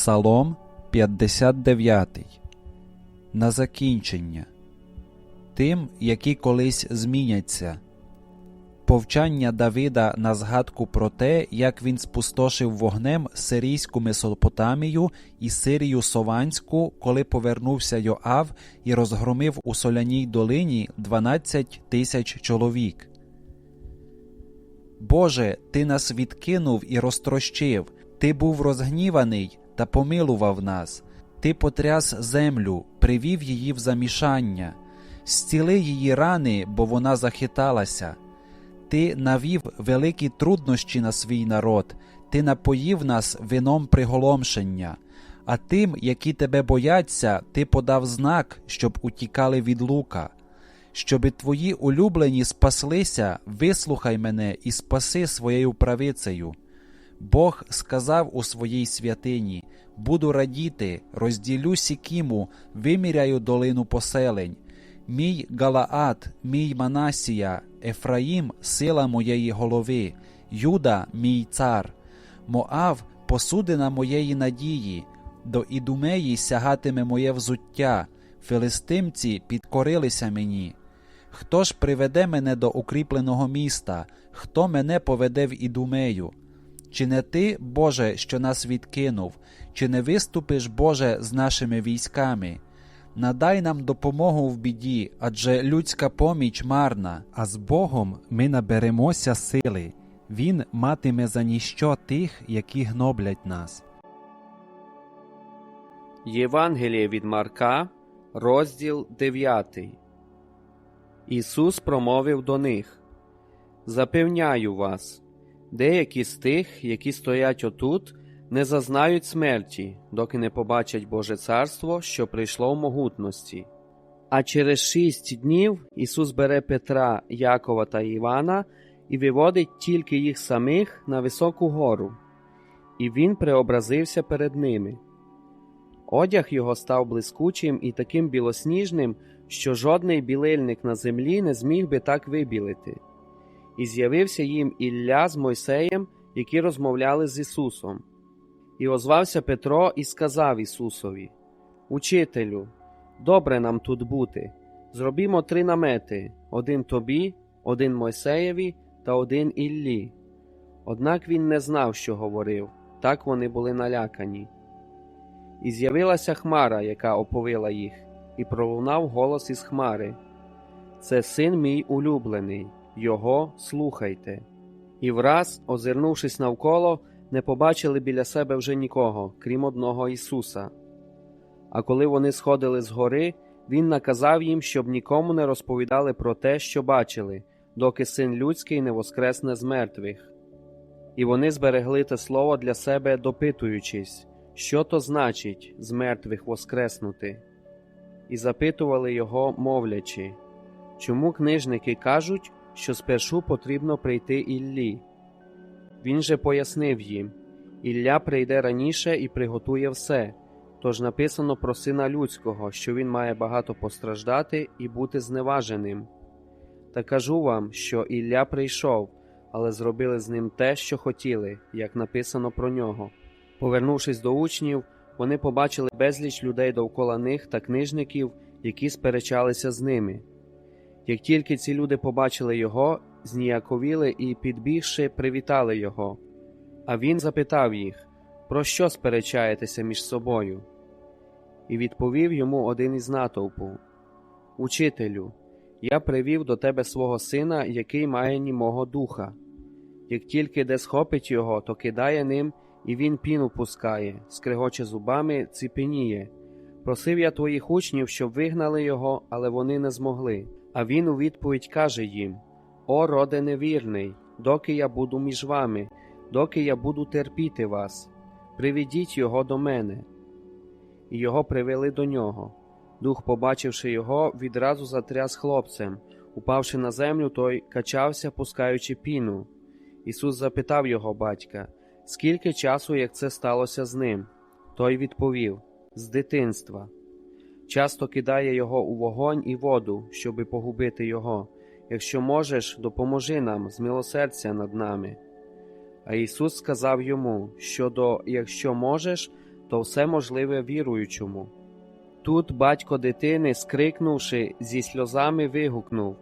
Псалом 59. На закінчення. Тим, які колись зміняться. Повчання Давида на згадку про те, як він спустошив вогнем сирійську Месопотамію і Сирію Сованську, коли повернувся Йоав і розгромив у соляній долині 12 тисяч чоловік. Боже, ти нас відкинув і розтрощив, ти був розгніваний та помилував нас, ти потряс землю, привів її в замішання, зціли її рани, бо вона захиталася. Ти навів великі труднощі на свій народ, ти напоїв нас вином приголомшення, а тим, які тебе бояться, ти подав знак, щоб утікали від лука. Щоби твої улюблені спаслися, вислухай мене і спаси своєю правицею. Бог сказав у своїй святині: Буду радіти, розділю сікіму, виміряю долину поселень. Мій Галаат, мій Манасія, Ефраїм, сила моєї голови, Юда, мій цар, Моав, посудина моєї надії, до Ідумеї сягатиме моє взуття, филистимці підкорилися мені. Хто ж приведе мене до укріпленого міста, хто мене поведе в Ідумею? Чи не ти, Боже, що нас відкинув, чи не виступиш, Боже, з нашими військами? Надай нам допомогу в біді, адже людська поміч марна, а з Богом ми наберемося сили. Він матиме за ніщо тих, які гноблять нас. Євангеліє від Марка, розділ 9. Ісус промовив до них Запевняю вас, деякі з тих, які стоять отут, не зазнають смерті, доки не побачать Боже царство, що прийшло в могутності. А через шість днів Ісус бере Петра, Якова та Івана і виводить тільки їх самих на високу гору, і Він преобразився перед ними. Одяг його став блискучим і таким білосніжним, що жодний білильник на землі не зміг би так вибілити. І з'явився їм Ілля з Мойсеєм, які розмовляли з Ісусом. І озвався Петро і сказав Ісусові: Учителю, добре нам тут бути. Зробімо три намети: один тобі, один Мойсеєві та один Іллі. Однак він не знав, що говорив, так вони були налякані. І з'явилася хмара, яка оповила їх, і пролунав голос із хмари: Це син мій улюблений, його слухайте. І враз, озирнувшись навколо, не побачили біля себе вже нікого, крім одного Ісуса. А коли вони сходили з гори, Він наказав їм, щоб нікому не розповідали про те, що бачили, доки син людський не воскресне з мертвих. І вони зберегли те слово для себе, допитуючись, що то значить з мертвих воскреснути, і запитували його, мовлячи, чому книжники кажуть, що спершу потрібно прийти Іллі. Він же пояснив їм Ілля прийде раніше і приготує все, тож написано про сина людського, що він має багато постраждати і бути зневаженим. Та кажу вам, що Ілля прийшов, але зробили з ним те, що хотіли, як написано про нього. Повернувшись до учнів, вони побачили безліч людей довкола них та книжників, які сперечалися з ними. Як тільки ці люди побачили його, зніяковіли і, підбігши, привітали його. А він запитав їх, про що сперечаєтеся між собою? І відповів йому один із натовпу: Учителю, я привів до тебе свого сина, який має німого духа. Як тільки де схопить його, то кидає ним, і він піну пускає, скрегоче зубами, ціпеніє. Просив я твоїх учнів, щоб вигнали його, але вони не змогли. А він у відповідь каже їм: О, роде невірний, доки я буду між вами, доки я буду терпіти вас, приведіть його до мене. І його привели до нього. Дух, побачивши його, відразу затряс хлопцем. Упавши на землю, той качався, пускаючи піну. Ісус запитав його батька, скільки часу, як це сталося з ним. Той відповів з дитинства. Часто кидає його у вогонь і воду, щоби погубити його. Якщо можеш, допоможи нам, змилосердя над нами. А Ісус сказав йому, що до якщо можеш, то все можливе віруючому. Тут батько дитини, скрикнувши, зі сльозами вигукнув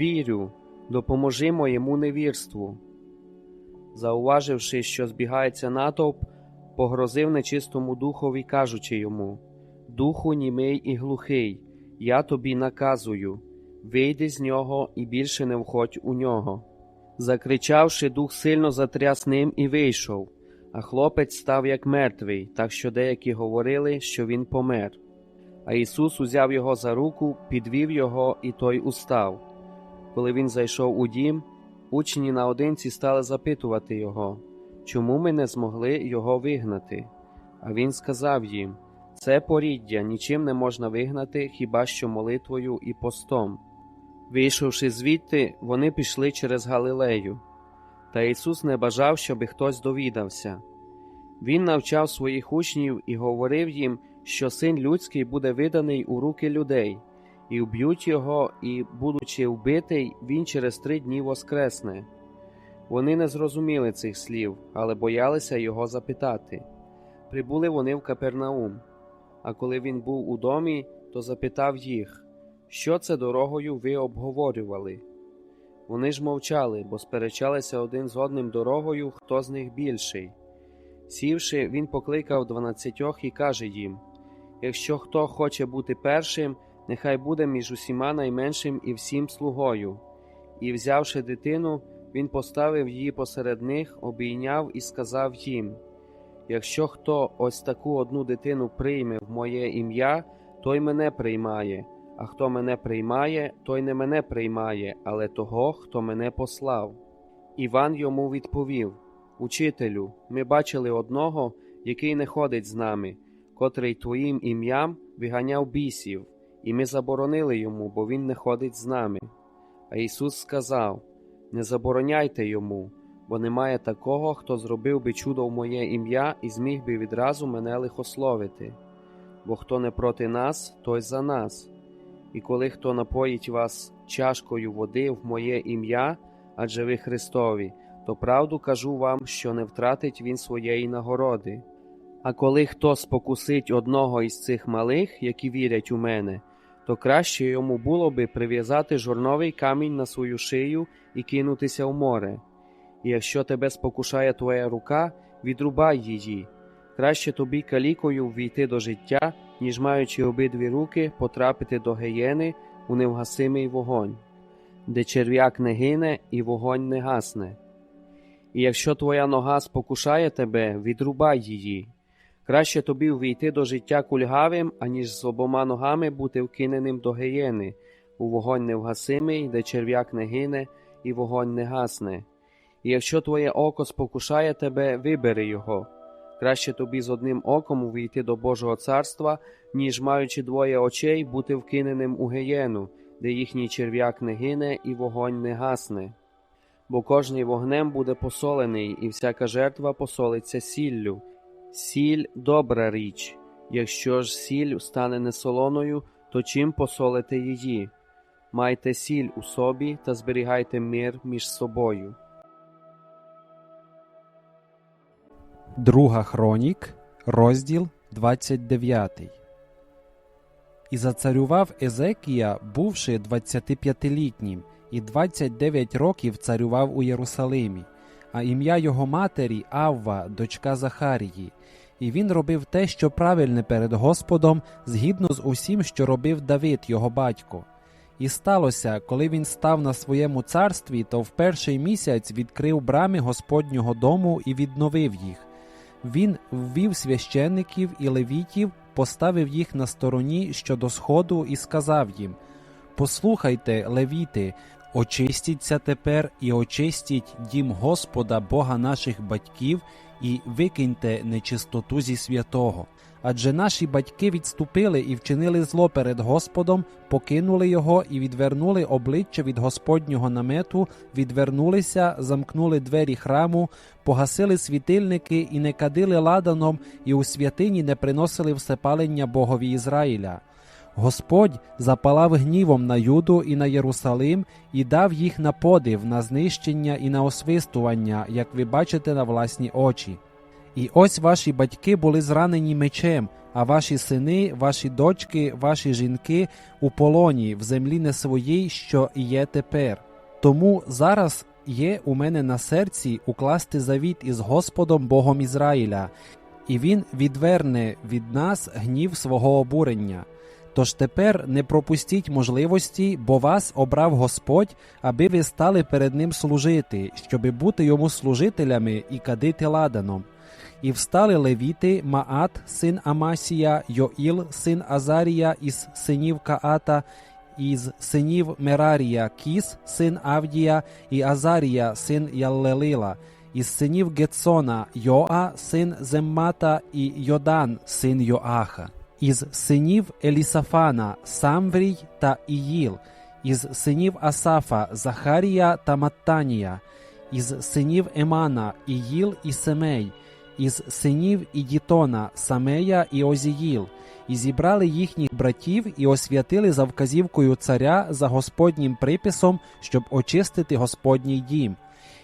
Вірю, допоможи моєму невірству. Зауваживши, що збігається натовп, погрозив нечистому духові, кажучи йому Духу німий і глухий, я тобі наказую вийди з нього і більше не входь у нього. Закричавши, дух сильно затряс ним і вийшов, а хлопець став як мертвий, так що деякі говорили, що він помер. А Ісус узяв його за руку, підвів його, і той устав. Коли він зайшов у дім, учні наодинці стали запитувати його, чому ми не змогли його вигнати. А він сказав їм: Це поріддя нічим не можна вигнати, хіба що молитвою і постом. Вийшовши звідти, вони пішли через Галилею. Та Ісус не бажав, щоби хтось довідався. Він навчав своїх учнів і говорив їм, що син людський буде виданий у руки людей, і вб'ють його, і, будучи вбитий, він через три дні воскресне. Вони не зрозуміли цих слів, але боялися його запитати. Прибули вони в Капернаум. А коли він був у домі, то запитав їх, що це дорогою ви обговорювали. Вони ж мовчали, бо сперечалися один з одним дорогою, хто з них більший. Сівши, він покликав дванадцятьох і каже їм: Якщо хто хоче бути першим, нехай буде між усіма найменшим і всім слугою. І, взявши дитину, він поставив її посеред них, обійняв і сказав їм: Якщо хто ось таку одну дитину прийме в моє ім'я, той мене приймає, а хто мене приймає, той не мене приймає, але того, хто мене послав. Іван йому відповів: Учителю, ми бачили одного, який не ходить з нами, котрий твоїм ім'ям виганяв бісів, і ми заборонили йому, бо він не ходить з нами. А Ісус сказав: Не забороняйте йому, бо немає такого, хто зробив би чудо в моє ім'я і зміг би відразу мене лихословити. Бо хто не проти нас, той за нас. І коли хто напоїть вас чашкою води в моє ім'я, адже ви Христові, то правду кажу вам, що не втратить він своєї нагороди. А коли хто спокусить одного із цих малих, які вірять у мене, то краще йому було би прив'язати жорновий камінь на свою шию і кинутися в море. І якщо тебе спокушає твоя рука, відрубай її. Краще тобі калікою ввійти до життя, ніж маючи обидві руки, потрапити до геєни у невгасимий вогонь, де черв'як не гине і вогонь не гасне. І якщо твоя нога спокушає тебе, відрубай її. Краще тобі ввійти до життя кульгавим, аніж з обома ногами бути вкиненим до геєни, у вогонь невгасимий, де черв'як не гине і вогонь не гасне. І якщо твоє око спокушає тебе, вибери його. Краще тобі з одним оком увійти до Божого царства, ніж маючи двоє очей, бути вкиненим у геєну, де їхній черв'як не гине і вогонь не гасне. Бо кожний вогнем буде посолений, і всяка жертва посолиться сіллю. Сіль добра річ. Якщо ж сіль стане несолоною, то чим посолите її? Майте сіль у собі та зберігайте мир між собою. Друга хронік, розділ 29. І зацарював Езекія, бувши 25-літнім, і 29 років царював у Єрусалимі, а ім'я його матері Авва, дочка Захарії. І він робив те, що правильне перед Господом, згідно з усім, що робив Давид, його батько. І сталося, коли він став на своєму царстві, то в перший місяць відкрив брами Господнього дому і відновив їх. Він ввів священників і левітів, поставив їх на стороні щодо сходу і сказав їм: Послухайте, левіти, очистіться тепер і очистіть дім Господа, Бога наших батьків, і викиньте нечистоту зі святого. Адже наші батьки відступили і вчинили зло перед Господом, покинули його і відвернули обличчя від Господнього намету, відвернулися, замкнули двері храму, погасили світильники і не кадили ладаном, і у святині не приносили всепалення Богові Ізраїля. Господь запалав гнівом на Юду і на Єрусалим і дав їх на подив, на знищення і на освистування, як ви бачите на власні очі. І ось ваші батьки були зранені мечем, а ваші сини, ваші дочки, ваші жінки у полоні в землі не своїй, що є тепер. Тому зараз є у мене на серці укласти завіт із Господом Богом Ізраїля, і він відверне від нас гнів свого обурення. Тож тепер не пропустіть можливості, бо вас обрав Господь, аби ви стали перед ним служити, щоби бути йому служителями і кадити ладаном. І встали левіти Маат, син Амасія, Йоїл, син Азарія, із синів Каата, із синів Мерарія, Кіс, син Авдія, і Азарія, син Яллелила, із синів Гетсона, Йоа, син Земмата, і Йодан, син Йоаха, із синів Елісафана, Самврій та Іїл, із синів Асафа, Захарія та Маттанія, із синів Емана, Іїл і Семей, із синів Ідітона, Самея і Озіїл, і зібрали їхніх братів і освятили за вказівкою царя за Господнім приписом, щоб очистити Господній дім.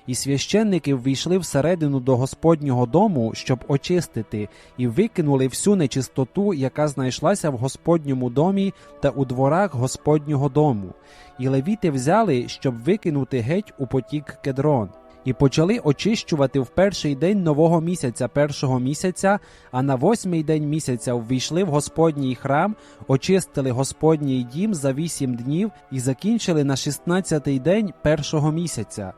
І священники ввійшли всередину до Господнього дому, щоб очистити, і викинули всю нечистоту, яка знайшлася в Господньому домі та у дворах Господнього дому. І левіти взяли, щоб викинути геть у потік кедрон. І почали очищувати в перший день нового місяця першого місяця, а на восьмий день місяця ввійшли в Господній храм, очистили Господній дім за вісім днів і закінчили на шістнадцятий день першого місяця.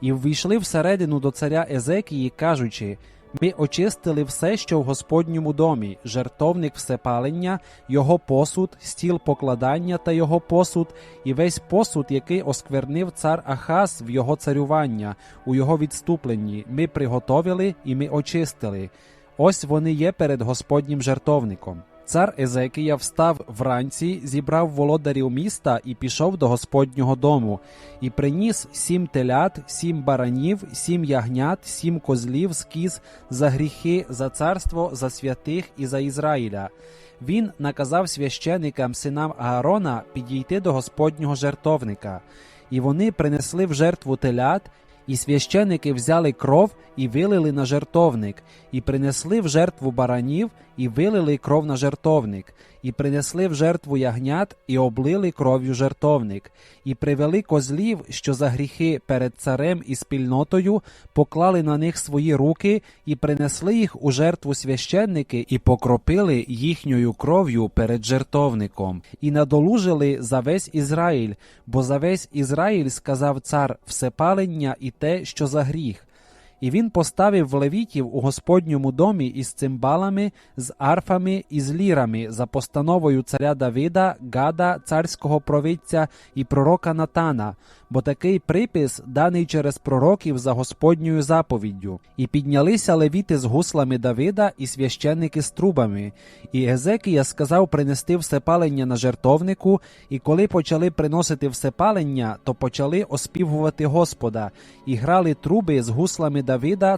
І ввійшли всередину до царя Езекії, кажучи: Ми очистили все, що в Господньому домі, жертовник всепалення, його посуд, стіл покладання та його посуд, і весь посуд, який осквернив цар Ахаз в його царювання, у його відступленні. Ми приготовили і ми очистили. Ось вони є перед Господнім жертовником. Цар Езекія встав вранці, зібрав володарів міста і пішов до Господнього дому, і приніс сім телят, сім баранів, сім ягнят, сім козлів з за гріхи, за царство, за святих і за Ізраїля. Він наказав священикам синам Аарона підійти до Господнього жертовника, і вони принесли в жертву телят. І священики взяли кров і вилили на жертовник, і принесли в жертву баранів, і вилили кров на жертовник, і принесли в жертву ягнят, і облили кров'ю жертовник, і привели козлів, що за гріхи перед царем і спільнотою, поклали на них свої руки, і принесли їх у жертву священники, і покропили їхньою кров'ю перед жертовником, і надолужили за весь Ізраїль, бо за весь Ізраїль сказав цар всепалення і те, що за гріх. І він поставив левітів у Господньому домі із цимбалами, з арфами і з лірами за постановою царя Давида, Гада, царського провидця і пророка Натана, бо такий припис даний через пророків за Господньою заповіддю. І піднялися левіти з гуслами Давида і священники з трубами. І Езекія сказав принести всепалення на жертовнику, і коли почали приносити всепалення, то почали оспівувати Господа, і грали труби з гуслами Давида,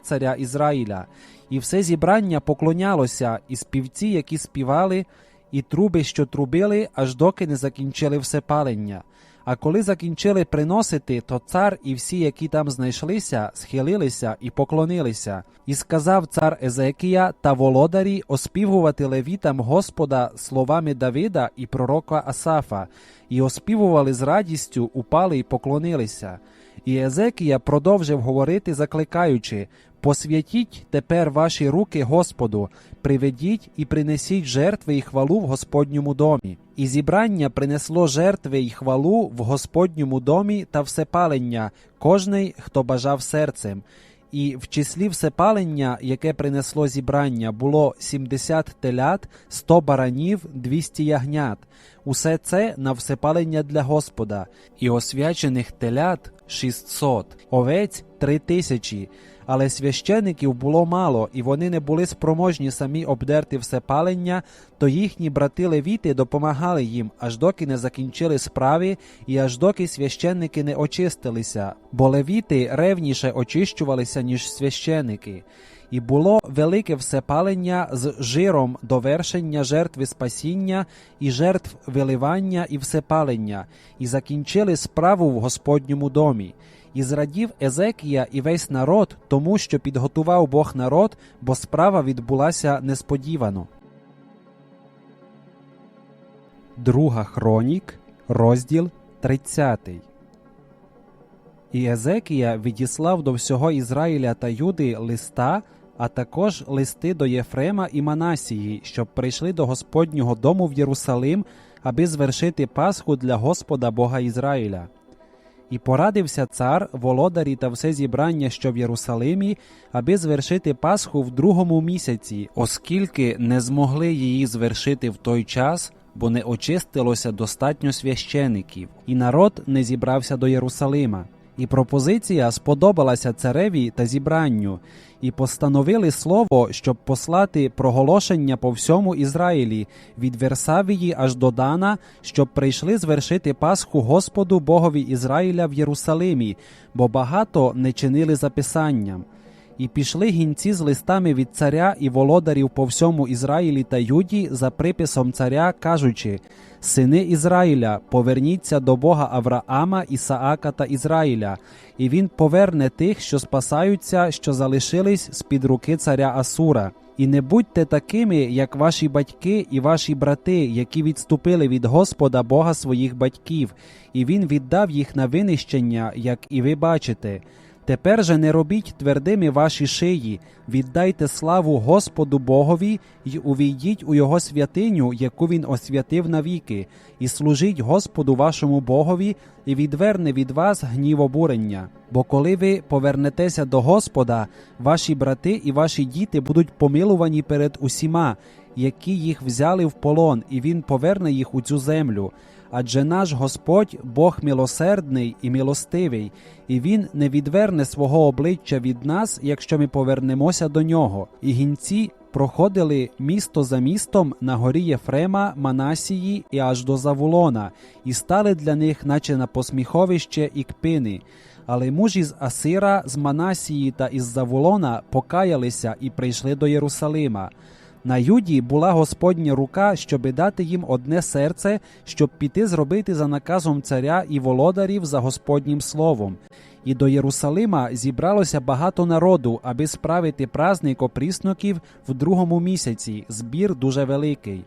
царя Ізраїля. І все зібрання поклонялося, і співці, які співали, і труби, що трубили, аж доки не закінчили всепалення. А коли закінчили приносити, то цар і всі, які там знайшлися, схилилися і поклонилися. І сказав цар Езекія та володарі оспівувати левітам Господа словами Давида і пророка Асафа, і оспівували з радістю, упали і поклонилися. І Езекія продовжив говорити, закликаючи: Посвятіть тепер ваші руки Господу, приведіть і принесіть жертви і хвалу в Господньому домі. І зібрання принесло жертви й хвалу в Господньому домі та всепалення, кожний, хто бажав серцем. І в числі всепалення, яке принесло зібрання, було 70 телят, 100 баранів, 200 ягнят. Усе це на всепалення для Господа, і освячених телят 600, овець 3000. Але священиків було мало, і вони не були спроможні самі обдерти все палення, то їхні брати левіти допомагали їм, аж доки не закінчили справи, і аж доки священники не очистилися, бо левіти ревніше очищувалися, ніж священики. І було велике всепалення з жиром довершення жертви спасіння і жертв виливання і всепалення, і закінчили справу в Господньому домі. І зрадів Езекія і весь народ, тому що підготував Бог народ, бо справа відбулася несподівано. Друга хронік, розділ 30. І Езекія відіслав до всього Ізраїля та Юди листа, а також листи до Єфрема і Манасії, щоб прийшли до Господнього дому в Єрусалим, аби звершити Пасху для Господа Бога Ізраїля. І порадився цар, володарі та все зібрання, що в Єрусалимі, аби звершити Пасху в другому місяці, оскільки не змогли її звершити в той час, бо не очистилося достатньо священиків, і народ не зібрався до Єрусалима. І пропозиція сподобалася цареві та зібранню, і постановили слово, щоб послати проголошення по всьому Ізраїлі від Версавії аж до Дана, щоб прийшли звершити Пасху Господу Богові Ізраїля в Єрусалимі, бо багато не чинили записанням. І пішли гінці з листами від царя і володарів по всьому Ізраїлі та Юді за приписом царя, кажучи: Сини Ізраїля, поверніться до Бога Авраама, Ісаака та Ізраїля, і він поверне тих, що спасаються, що залишились з під руки царя Асура. І не будьте такими, як ваші батьки і ваші брати, які відступили від Господа Бога своїх батьків, і він віддав їх на винищення, як і ви бачите. Тепер же не робіть твердими ваші шиї, віддайте славу Господу Богові й увійдіть у Його святиню, яку Він освятив навіки, і служіть Господу вашому Богові, і відверне від вас гнів обурення. Бо коли ви повернетеся до Господа, ваші брати і ваші діти будуть помилувані перед усіма, які їх взяли в полон, і Він поверне їх у цю землю. Адже наш Господь Бог милосердний і милостивий, і Він не відверне свого обличчя від нас, якщо ми повернемося до нього. І гінці проходили місто за містом на горі Єфрема, Манасії і аж до Завулона, і стали для них, наче на посміховище і кпини. Але мужі з Асира, з Манасії та із Завулона покаялися і прийшли до Єрусалима. На Юді була Господня рука, щоби дати їм одне серце, щоб піти зробити за наказом царя і володарів за Господнім словом. І до Єрусалима зібралося багато народу, аби справити праздник опрісноків в другому місяці, збір дуже великий.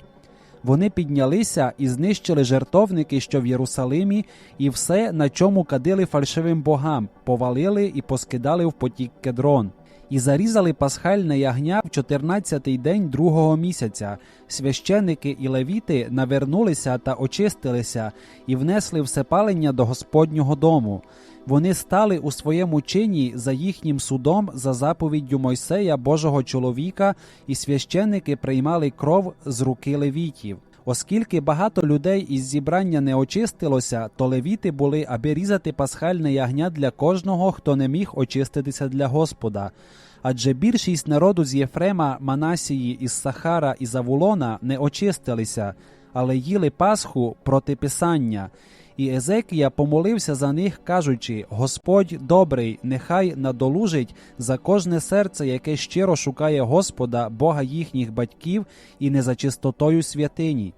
Вони піднялися і знищили жертовники, що в Єрусалимі, і все, на чому кадили фальшивим богам, повалили і поскидали в потік кедрон. І зарізали пасхальне ягня в 14-й день другого місяця. Священники і левіти навернулися та очистилися і внесли всепалення до Господнього дому. Вони стали у своєму чині за їхнім судом за заповіддю Мойсея, Божого чоловіка, і священники приймали кров з руки левітів. Оскільки багато людей із зібрання не очистилося, то левіти були, аби різати пасхальне ягня для кожного, хто не міг очиститися для Господа. Адже більшість народу з Єфрема, Манасії, із Сахара і Завулона не очистилися, але їли Пасху проти Писання. І Езекія помолився за них, кажучи: Господь добрий, нехай надолужить за кожне серце, яке щиро шукає Господа, Бога їхніх батьків, і не за чистотою святині.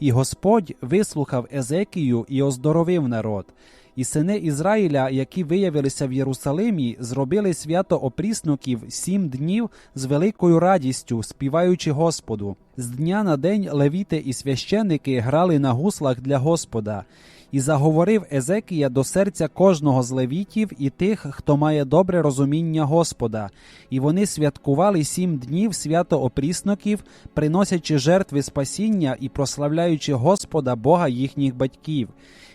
І Господь вислухав Езекію і оздоровив народ. І сини Ізраїля, які виявилися в Єрусалимі, зробили свято опрісноків сім днів з великою радістю, співаючи Господу. З дня на день левіти і священники грали на гуслах для Господа. І заговорив Езекія до серця кожного з левітів і тих, хто має добре розуміння Господа, і вони святкували сім днів свято опрісноків, приносячи жертви спасіння і прославляючи Господа, Бога їхніх батьків.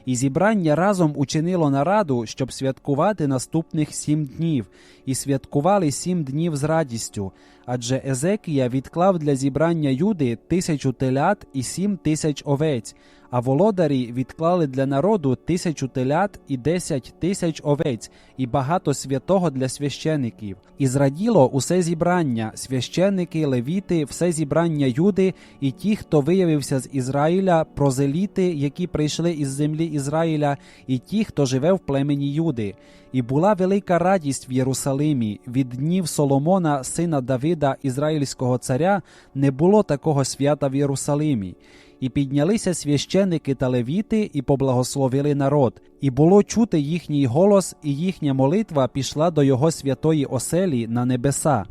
І зібрання разом учинило нараду, щоб святкувати наступних сім днів, і святкували сім днів з радістю. Адже Езекія відклав для зібрання Юди тисячу телят і сім тисяч овець, а володарі відклали для народу тисячу телят і десять тисяч овець, і багато святого для священиків. І зраділо усе зібрання, священики, левіти, все зібрання Юди, і ті, хто виявився з Ізраїля, прозеліти, які прийшли із землі Ізраїля, і ті, хто живе в племені Юди. І була велика радість в Єрусалимі. Від днів Соломона, сина Давида, ізраїльського царя, не було такого свята в Єрусалимі. І піднялися священики та левіти, і поблагословили народ, і було чути їхній голос, і їхня молитва пішла до його святої оселі на небеса.